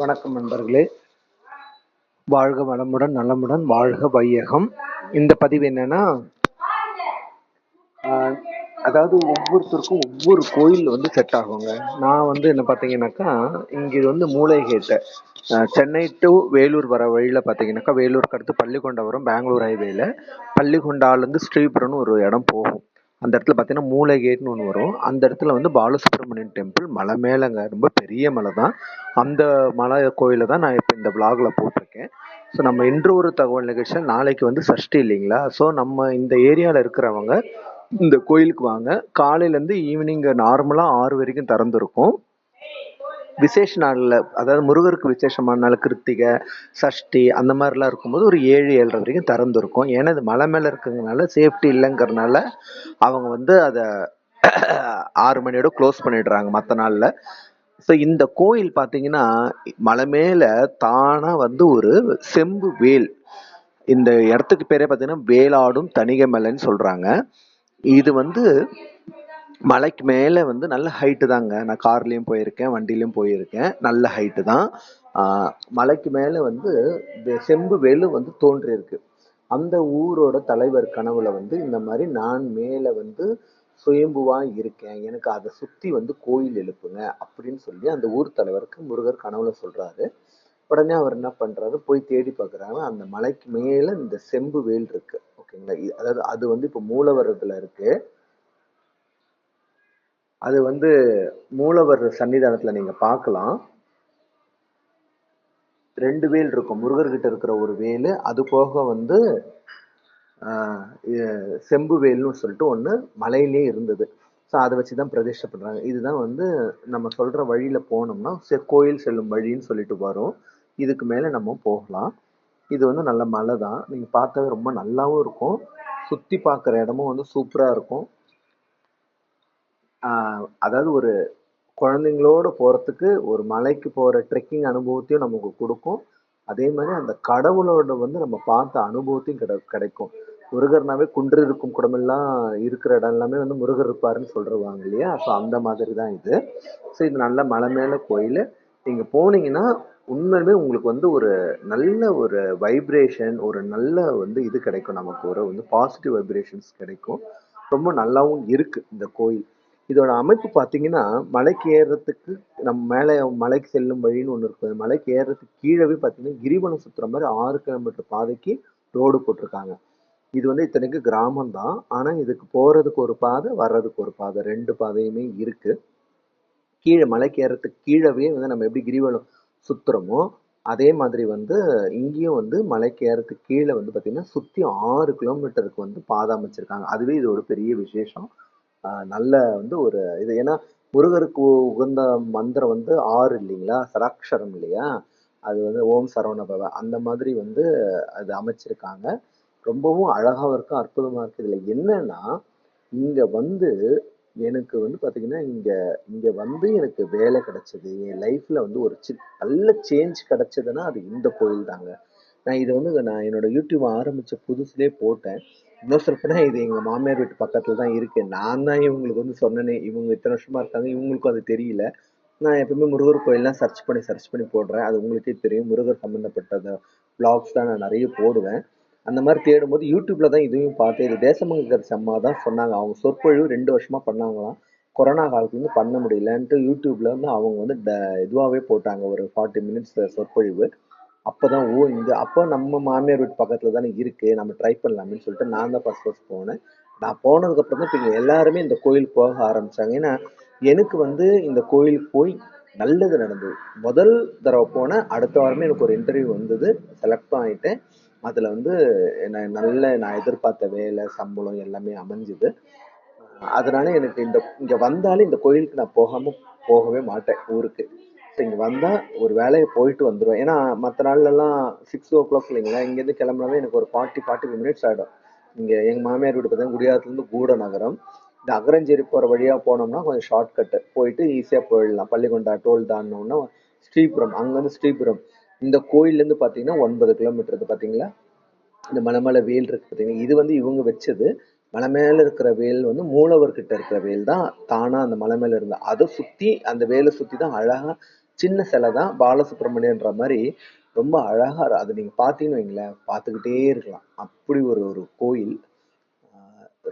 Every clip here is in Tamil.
வணக்கம் நண்பர்களே. வாழ்க வளமுடன் நலமுடன் வாழ்க வையகம். இந்த பதிவு என்னன்னா அதாவது ஒவ்வொருத்தருக்கும் ஒவ்வொரு கோயில் வந்து செட் ஆகுங்க. நான் வந்து என்ன பார்த்தீங்கன்னாக்கா இங்கே வந்து மூளைகேட்டை சென்னை டு வேலூர் வர வழியில் பார்த்தீங்கன்னாக்கா வேலூருக்கு அடுத்து பள்ளிக்கொண்டா பெங்களூர் ஹைவேல பள்ளிகொண்டாலேருந்து ஸ்ரீபுரம்னு ஒரு இடம் போகும். அந்த இடத்துல பார்த்தீங்கன்னா மூளைகேட்னு ஒன்று வரும். அந்த இடத்துல வந்து பாலசுப்ரமணியன் டெம்பிள் மலை மேலேங்க. ரொம்ப பெரிய மலை தான். அந்த மலை கோயிலை தான் நான் இப்போ இந்த vlogல போட்டிருக்கேன். ஸோ நம்ம இன்று ஒரு தகவல் நிகழ்ச்சியில் நாளைக்கு வந்து சஷ்டி இல்லைங்களா? ஸோ நம்ம இந்த ஏரியாவில் இருக்கிறவங்க இந்த கோயிலுக்கு வாங்க. காலையிலேருந்து ஈவினிங் நார்மலாக ஆறு வரைக்கும் திறந்துருக்கும். விசேஷ நாளில் அதாவது முருகருக்கு விசேஷமான நாள் கிருத்திகை சஷ்டி அந்த மாதிரிலாம் இருக்கும்போது ஒரு ஏழு ஏழரை வரைக்கும் திறந்துருக்கும். ஏன்னா இது மலை மேலே இருக்கிறதுனால சேஃப்டி இல்லைங்கிறனால அவங்க வந்து அதை ஆறு மணியோட க்ளோஸ் பண்ணிடுறாங்க மற்ற நாளில். ஸோ இந்த கோயில் பார்த்தீங்கன்னா மலை மேலே தானாக வந்து ஒரு செம்பு வேல். இந்த இடத்துக்கு பேரே பார்த்தீங்கன்னா வேலாடும் தணிகை மலைன்னு சொல்கிறாங்க இது வந்து மலைக்கு மேலே வந்து நல்ல ஹைட்டு தாங்க. நான் கார்லேயும் போயிருக்கேன் வண்டிலையும் போயிருக்கேன். நல்ல ஹைட்டு தான். மலைக்கு மேலே வந்து செம்பு வேலு வந்து தோன்றியிருக்கு. அந்த ஊரோட தலைவர் கனவுல வந்து இந்த மாதிரி நான் மேலே வந்து சுயம்புவா இருக்கேன். எனக்கு அதை சுற்றி வந்து கோயில் எழுப்புங்க அப்படின்னு சொல்லி அந்த ஊர் தலைவருக்கு முருகர் கனவுல சொல்றாரு. உடனே அவர் என்ன பண்றாரு? போய் தேடி பார்க்குறாங்க. அந்த மலைக்கு மேலே இந்த செம்பு வேல் இருக்கு. ஓகேங்களா? அதாவது அது வந்து இப்போ மூலவரத்தில் இருக்கு. அது வந்து மூலவர் சன்னிதானத்தில் நீங்கள் பார்க்கலாம். ரெண்டு வேல் இருக்கும். முருகர்கிட்ட இருக்கிற ஒரு வேல் அது போக வந்து செம்பு வேல்னு சொல்லிட்டு ஒன்று மலையிலே இருந்தது. ஸோ அதை வச்சு தான் பிரதிஷ்டை இதுதான் வந்து நம்ம சொல்கிற வழியில் போனோம்னா செ- கோயில் செல்லும் வழின்னு சொல்லிட்டு வரும். இதுக்கு மேலே நம்ம போகலாம். இது வந்து நல்ல மலை தான் நீங்கள் பார்த்தாவே ரொம்ப நல்லாவும் இருக்கும். சுற்றி பார்க்குற இடமும் வந்து சூப்பராக இருக்கும். அதாவது ஒரு குழந்தைங்களோட போகிறதுக்கு ஒரு மலைக்கு போகிற ட்ரெக்கிங் அனுபவத்தையும் நமக்கு கொடுக்கும். அதே மாதிரி அந்த கடவுளோட வந்து நம்ம பார்த்த அனுபவத்தையும் கிடை கிடைக்கும். முருகர்னாவே குன்று இருக்கும் குடமெல்லாம் இருக்கிற இடம் எல்லாமே வந்து முருகர் இருப்பாருன்னு சொல்கிறவாங்க இல்லையா? ஸோ அந்த மாதிரி தான் இது. ஸோ இது நல்ல மலை மேலே கோயில். நீங்கள் போனீங்கன்னா உண்மையுமே உங்களுக்கு வந்து ஒரு நல்ல ஒரு வைப்ரேஷன் ஒரு நல்ல வந்து இது கிடைக்கும் நமக்கு. ஒரு வந்து பாசிட்டிவ் வைப்ரேஷன்ஸ் கிடைக்கும். ரொம்ப நல்லாவும் இருக்குது இந்த கோயில். இதோட அமைப்பு பார்த்தீங்கன்னா மலைக்கு ஏறுறதுக்கு நம்ம மேலே மலைக்கு செல்லும் வழின்னு ஒன்று இருக்குது. மலைக்கு ஏறுறதுக்கு கீழவே பார்த்தீங்கன்னா கிரிவலம் சுற்றுற மாதிரி ஆறு கிலோமீட்டர் பாதைக்கு ரோடு போட்டிருக்காங்க. இது வந்து இத்தனைக்கு கிராமம் தான் ஆனால் இதுக்கு போகிறதுக்கு ஒரு பாதை வர்றதுக்கு ஒரு பாதை ரெண்டு பாதையுமே இருக்குது கீழே மலைக்கு ஏறத்துக்கு கீழவே வந்து நம்ம எப்படி கிரிவலம் சுற்றுறோமோ அதே மாதிரி வந்து இங்கேயும் வந்து மலைக்கு ஏறத்துக்கு கீழே வந்து பார்த்திங்கன்னா சுற்றி ஆறு கிலோமீட்டருக்கு வந்து பாதை அமைச்சிருக்காங்க. அதுவே இது ஒரு பெரிய விசேஷம். நல்ல வந்து ஒரு இது. ஏன்னா முருகருக்கு உகந்த மந்திரம் வந்து ஆறு இல்லைங்களா? சராட்சரம் இல்லையா? அது வந்து ஓம் சரவண பவ. அந்த மாதிரி வந்து அது அமைச்சிருக்காங்க. ரொம்பவும் அழகாகவும் இருக்கும் அற்புதமாக இருக்கு இதில் என்னன்னா இங்கே வந்து எனக்கு வந்து பார்த்தீங்கன்னா இங்கே இங்கே வந்து எனக்கு வேலை கிடைச்சது. என் லைஃப்பில் வந்து ஒரு சி நல்ல சேஞ்ச் கிடைச்சதுன்னா அது இந்த கோயில் தாங்க நான் இதை வந்து நான் என்னோட யூடியூப் ஆரம்பித்த புதுசுலேயே போட்டேன். இன்னும் சொல்லப்போனா இது எங்கள் மாமியார் வீட்டு பக்கத்தில் தான் இருக்கேன் நான் தான் இவங்களுக்கு வந்து சொன்னேனே இவங்க இத்தனை வருஷமாக இருக்காங்க இவங்களுக்கும் அது தெரியல. நான் எப்பவுமே முருகர் கோயில்லாம் சர்ச் பண்ணி சர்ச் பண்ணி போடுறேன். அது உங்களுக்கே தெரியும். முருகர் சம்மந்தப்பட்ட பிளாக்ஸ் தான் நான் நிறைய போடுவேன். அந்த மாதிரி தேடும்போது யூடியூப்பில் தான் இதையும் பார்த்தேன். இது தேசமங்கர் சம்மா தான் சொன்னாங்க. அவங்க சொற்பொழிவு ரெண்டு வருஷமாக பண்ணாங்களாம். கொரோனா காலத்துலேருந்து பண்ண முடியலன்ட்டு யூடியூப்ல வந்து அவங்க வந்து ட- இதுவாகவே போட்டாங்க. ஒரு ஃபார்ட்டி மினிட்ஸ் சொற்பொழிவு. அப்பதான் ஓ இந்த அப்போ நம்ம மாமியார் வீட்டு பக்கத்துல தானே இருக்கு நம்ம ட்ரை பண்ணலாமேன்னு சொல்லிட்டு நான் தான் ஃபர்ஸ்ட் ஃபர்ஸ்ட் போனேன். நான் போனதுக்கு அப்புறம் தான் இப்போ எல்லாருமே இந்த கோயில் போக ஆரம்பிச்சாங்க. ஏன்னா எனக்கு வந்து இந்த கோயிலுக்கு போய் நல்லது நடந்தது. முதல் தடவை போனேன் அடுத்த வாரமே எனக்கு ஒரு இன்டர்வியூ வந்தது. செலக்டும் ஆகிட்டேன் அதில் வந்து நான் நல்ல நான் எதிர்பார்த்த வேலை சம்பளம் எல்லாமே அமைஞ்சுது. அதனால எனக்கு இந்த இங்கே வந்தாலே இந்த கோயிலுக்கு நான் போகாமல் போகவே மாட்டேன் ஊருக்கு. இங்கே வந்தால் ஒரு வேலையை போயிட்டு வந்துடுவேன் ஏன்னா மற்ற நாள்லலாம் சிக்ஸ் ஓ கிளாக் இல்லைங்களா? இங்கேருந்து கிளம்புனாவே எனக்கு ஒரு ஃபார்ட்டி ஃபார்ட்டி ஃபைவ் மினிட்ஸ் ஆகிடும் இங்கே எங்கள் மாமியார் வீடு பார்த்தீங்கன்னா குடியாத்துலேருந்து கூட நகரம். இந்த அகரஞ்சேரி போகிற வழியாக போனோம்னா கொஞ்சம் ஷார்ட் கட்டு போயிட்டு ஈஸியாக போயிடலாம். பள்ளிக்கொண்டா டோல் தாண்டினோம்னா ஸ்ரீபுரம். அங்கேருந்து ஸ்ரீபுரம். இந்த கோயிலேருந்து பார்த்தீங்கன்னா ஒன்பது கிலோமீட்டர் பார்த்தீங்களா இந்த மலை மேல வேல் இருக்கு பார்த்தீங்கன்னா இது வந்து இவங்க வச்சது. மலை மேலே இருக்கிற வேல் வந்து மூலவர்கிட்ட இருக்கிற வேல் தான். தானாக அந்த மலை மேலே இருந்தால் அதை சுற்றி அந்த வேலை சுற்றி தான் அழகாக சின்ன சிலை தான் பாலசுப்ரமணியன்ற மாதிரி ரொம்ப அழகாக இருக்கும். அது நீங்கள் பார்த்தீங்கன்னு வைங்களேன் பார்த்துக்கிட்டே இருக்கலாம். அப்படி ஒரு ஒரு கோயில்.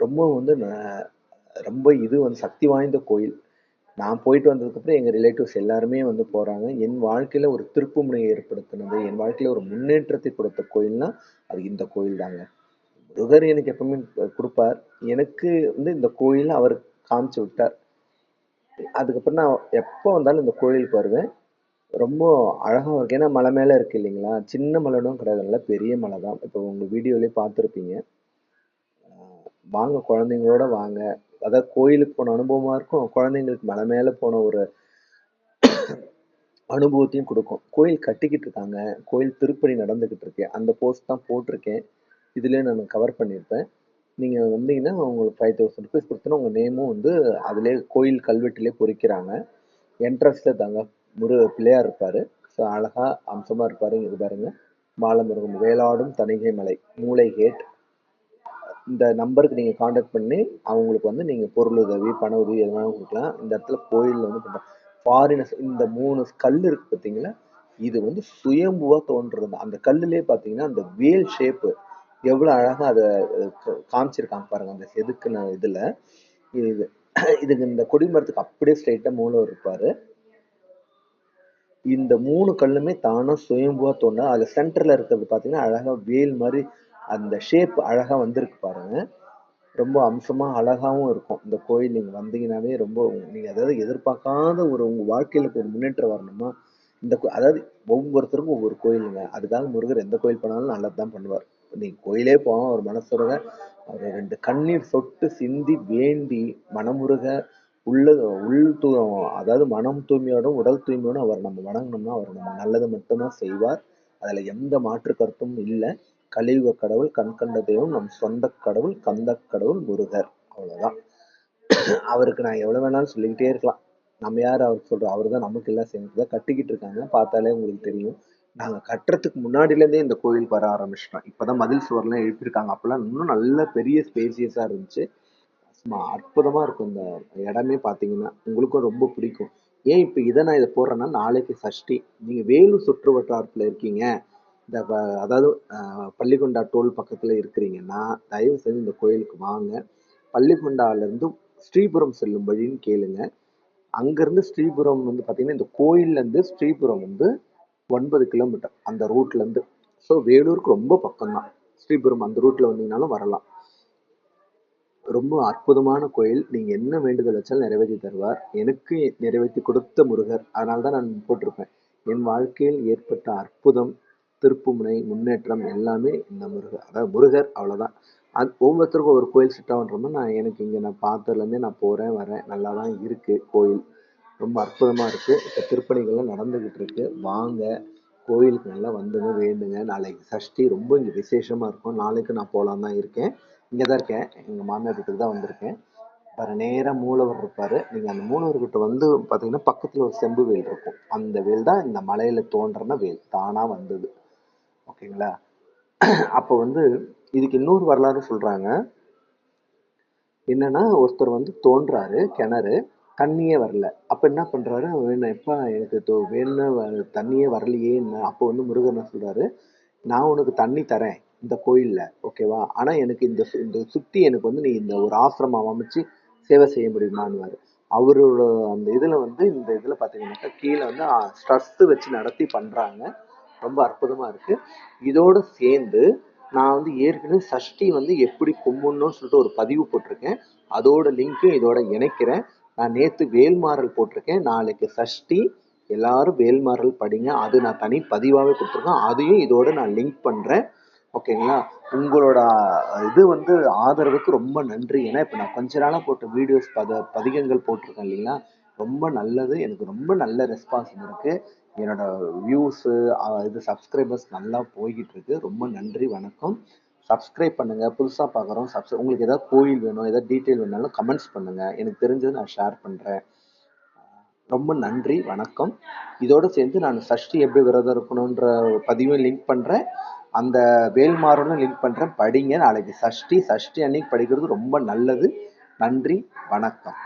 ரொம்ப வந்து ரொம்ப இது வந்து சக்தி வாய்ந்த கோயில். நான் போயிட்டு வந்ததுக்கப்புறம் எங்கள் ரிலேட்டிவ்ஸ் எல்லாருமே வந்து போகிறாங்க என் வாழ்க்கையில் ஒரு திருப்புமுனையை ஏற்படுத்தினது என் வாழ்க்கையில் ஒரு முன்னேற்றத்தை கொடுத்த கோயில்னா அது இந்த கோயில் தாங்க. முருகர் எனக்கு எப்பவுமே கொடுப்பார். எனக்கு வந்து இந்த கோயில் அவர் காமிச்சு விட்டார். அதுக்கப்புறம் நான் எப்போ வந்தாலும் இந்த கோயிலுக்கு வருவேன். ரொம்ப அழகாக இருக்கு. ஏன்னா மலை மேலே இருக்கு இல்லைங்களா? சின்ன மலைனும் கிடையாது. நல்லா பெரிய மலை தான். இப்போ உங்கள் வீடியோலேயே பார்த்துருப்பீங்க. வாங்க குழந்தைங்களோட வாங்க. அதாவது கோயிலுக்கு போன அனுபவமாக இருக்கும். குழந்தைங்களுக்கு மலை மேலே போன ஒரு அனுபவத்தையும் கொடுக்கும். கோயில் கட்டிக்கிட்டு இருக்காங்க. கோயில் திருப்பணி நடந்துக்கிட்டு இருக்கு. அந்த போஸ்ட் தான் போட்டிருக்கேன். இதுலேயும் நான் கவர் பண்ணியிருப்பேன். நீங்கள் வந்தீங்கன்னா உங்களுக்கு ஃபைவ் தௌசண்ட் ருபீஸ் கொடுத்தோன்னா உங்கள் நேமும் வந்து அதிலே கோயில் கல்வெட்டிலே பொறிக்கிறாங்க. என்ட்ரன்ஸில் தாங்க முரு பிள்ளையார் இருப்பார். ஸோ அழகாக அம்சமாக இருப்பார் இது பாருங்க. பாலமுருகன் வேலாடும் தணிகை மலை மூளை கேட் இந்த நம்பருக்கு நீங்கள் காண்டாக்ட் பண்ணி அவங்களுக்கு வந்து நீங்கள் பொருள் உதவி பண உதவி எது வேணாலும் கொடுக்கலாம். இந்த இடத்துல கோயிலில் வந்து பண்ணுறாங்க ஃபாரினர்ஸ் இந்த மூணு கல் இருக்குது பார்த்தீங்களா இது வந்து சுயம்புவாக தோன்றுறது. அந்த கல்லுலேயே பார்த்தீங்கன்னா அந்த வேல் ஷேப்பு எவ்வளோ அழகாக அதை காமிச்சிருக்காங்க பாருங்க அந்த செதுக்குன இதில். இது இதுக்கு இந்த கொடிமரத்துக்கு அப்படியே ஸ்ட்ரைட்டாக மூலம் இருப்பார். இந்த மூணு கல்லுமே தானாக சுயம்புவா தோணும் அதில் சென்டரில் இருக்கிறது பார்த்தீங்கன்னா அழகாக வேல் மாதிரி அந்த ஷேப் அழகாக வந்திருக்கு பாருங்க. ரொம்ப அம்சமாக அழகாகவும் இருக்கும். இந்த கோயில் நீங்கள் வந்தீங்கன்னாவே ரொம்ப நீங்கள் அதாவது எதிர்பார்க்காத ஒரு உங்கள் வாழ்க்கையில் ஒரு முன்னேற்றம் வரணுமா? இந்த கோ- அதாவது ஒவ்வொருத்தருக்கும் ஒவ்வொரு கோயிலுங்க. அதுக்காக முருகர் எந்த கோயில் போனாலும் நல்லது தான் பண்ணுவார். நீங்கள் கோயிலே போவோம் ஒரு மனசுருக. அவர் ரெண்டு கண்ணீர் சொட்டு சிந்தி வேண்டி மனமுருக. உள்ள உள் தூ அதாவது மனம் தூய்மையோடும் உடல் தூய்மையோடும் அவர் நம்ம வணங்கினோம்னா அவர் நம்ம நல்லது மட்டும்தான் செய்வார். அதுல எந்த மாற்று கருத்தும் இல்லை. கலியுக கடவுள் கண் கண்ட தெய்வம் நம் சொந்த கடவுள் கந்த கடவுள் முருகர். அவ்வளவுதான். அவருக்கு நான் எவ்வளவு வேணாலும் சொல்லிக்கிட்டே இருக்கலாம். நம்ம யார் அவருக்கு சொல்றோம் அவர் தான் நமக்கு எல்லாம் சேர்ந்து கட்டிக்கிட்டு இருக்காங்க. பார்த்தாலே உங்களுக்கு தெரியும். நாங்கள் கட்டுறதுக்கு முன்னாடிலேருந்தே இந்த கோயிலுக்கு வர ஆரம்பிச்சிட்டோம். இப்போ தான் மதில் சுவர்லாம் எழுப்பியிருக்காங்க. அப்போல்லாம் இன்னும் நல்ல பெரிய ஸ்பேசியஸாக இருந்துச்சு. சும்மா அற்புதமாக இருக்கும் இந்த இடமே பார்த்தீங்கன்னா உங்களுக்கும் ரொம்ப பிடிக்கும். ஏன் இப்போ இதை நான் இதை போடுறேன்னா நாளைக்கு சஷ்டி. நீங்கள் வேலூர் சுற்று வட்டாரத்தில் இருக்கீங்க. இந்த அதாவது பள்ளிகொண்டா டோல் பக்கத்தில் இருக்கிறீங்கன்னா தயவு செஞ்சு இந்த கோயிலுக்கு வாங்க. பள்ளிகொண்டாலேருந்து ஸ்ரீபுரம் செல்லும் வழின்னு கேளுங்க. அங்கேருந்து ஸ்ரீபுரம் வந்து பார்த்தீங்கன்னா இந்த கோயில்லேருந்து ஸ்ரீபுரம் வந்து ஒன்பது கிலோமீட்டர் அந்த ரூட்லேருந்து ஸோ வேலூருக்கு ரொம்ப பக்கம்தான். ஸ்ரீபுரம் அந்த ரூட்டில் வந்தீங்கனாலும் வரலாம். ரொம்ப அற்புதமான கோயில். நீங்கள் என்ன வேண்டுதல் வச்சாலும் நிறைவேற்றி தருவார். எனக்கு நிறைவேற்றி கொடுத்த முருகர். அதனால தான் நான் போட்டிருப்பேன். என் வாழ்க்கையில் ஏற்பட்ட அற்புதம் திருப்புமுனை முன்னேற்றம் எல்லாமே இந்த முருகர். அதாவது முருகர் அவ்வளோதான் அது ஒவ்வொருத்தருக்கும் ஒரு கோயில் செட் ஆகுன்றமா நான் எனக்கு இங்கே நான் பார்த்ததுலேருந்தே நான் போகிறேன் வரேன். நல்லா தான் இருக்குது கோயில். ரொம்ப அற்புதமாக இருக்குது இப்போ திருப்பணிகள்லாம் நடந்துக்கிட்டு இருக்கு. வாங்க. கோயிலுக்கு நல்லா வந்துங்க வேண்டுங்க. நாளைக்கு சஷ்டி ரொம்ப இங்கே விசேஷமாக இருக்கும். நாளைக்கு நான் போகலாம் தான் இருக்கேன். இங்கே தான் இருக்கேன். எங்கள் மாமியார் வீட்டுக்கு தான் வந்திருக்கேன். வர நேராக மூலவர் இருப்பார். நீங்கள் அந்த மூலவர்கிட்ட வந்து பார்த்தீங்கன்னா பக்கத்தில் ஒரு செம்பு வேல் இருக்கும். அந்த வேல் தான் இந்த மலையில் தோன்றன வேல். தானாக வந்தது. ஓகேங்களா? அப்போ வந்து இதுக்கு இன்னொரு வரலாறு சொல்கிறாங்க என்னன்னா ஒருத்தர் வந்து தோன்றாரு கிணறு. தண்ணியே வரல. அப்ப என்ன பண்றாரு? வேணும் எப்பா எனக்கு தோ- வேணும் வ- தண்ணியே வரலையே என்ன? அப்போ வந்து முருகன் என்ன சொல்றாரு? நான் உனக்கு தண்ணி தரேன் இந்த கோயில்ல ஓகேவா? ஆனா எனக்கு இந்த சு- இந்த சுத்தி எனக்கு வந்து நீ இந்த ஒரு ஆசிரமம் அமைச்சு சேவை செய்ய முடியுமான்னு அவரோட அந்த இதுல வந்து இந்த இதுல பாத்தீங்கன்னாக்கா கீழே வந்து ஸ்ட்ரெஸ்ஸு வச்சு நடத்தி பண்றாங்க. ரொம்ப அற்புதமா இருக்கு. இதோட சேர்ந்து நான் வந்து ஏற்கனவே சஷ்டி வந்து எப்படி கும்பிடணும்னு சொல்லிட்டு ஒரு பதிவு போட்டிருக்கேன். அதோட லிங்க்கும் இதோட இணைக்கிறேன். நான் நேத்து வேல்மாறல் போட்டிருக்கேன். நாளைக்கு சஷ்டி. எல்லாரும் வேல்மாறல் படிங்க. அது நான் தனி பதிவாகவே கொடுத்துருக்கேன். அதையும் இதோட நான் லிங்க் பண்றேன். ஓகேங்களா? உங்களோட இது வந்து ஆதரவுக்கு ரொம்ப நன்றி. ஏன்னா இப்போ நான் கொஞ்ச நாளாக போட்ட வீடியோஸ் பத பதிகங்கள் போட்டிருக்கேன் இல்லைங்களா? ரொம்ப நல்லது. எனக்கு ரொம்ப நல்ல ரெஸ்பான்ஸ் இருக்கு என்னோட வியூஸு இது சப்ஸ்கிரைபர்ஸ் நல்லா போய்கிட்டு இருக்கு. ரொம்ப நன்றி. வணக்கம். சப்ஸ்கிரைப் பண்ணுங்க. புதுசாக பார்க்குறோம் சப்ஸ் உங்களுக்கு ஏதாவது கோயில் வேணும் ஏதாவது டீட்டெயில் வேணாலும் கமெண்ட்ஸ் பண்ணுங்க. எனக்கு தெரிஞ்சது நான் ஷேர் பண்ணுறேன் ரொம்ப நன்றி. வணக்கம். இதோடு சேர்ந்து நான் சஷ்டி எப்படி விரதம் இருக்கணுன்ற பதிவும் லிங்க் பண்ணுறேன் அந்த வேல்மாறனும் லிங்க் பண்ணுறேன் படிங்க. நாளைக்கு சஷ்டி. சஷ்டி அன்னைக்கு படிக்கிறது ரொம்ப நல்லது. நன்றி. வணக்கம்.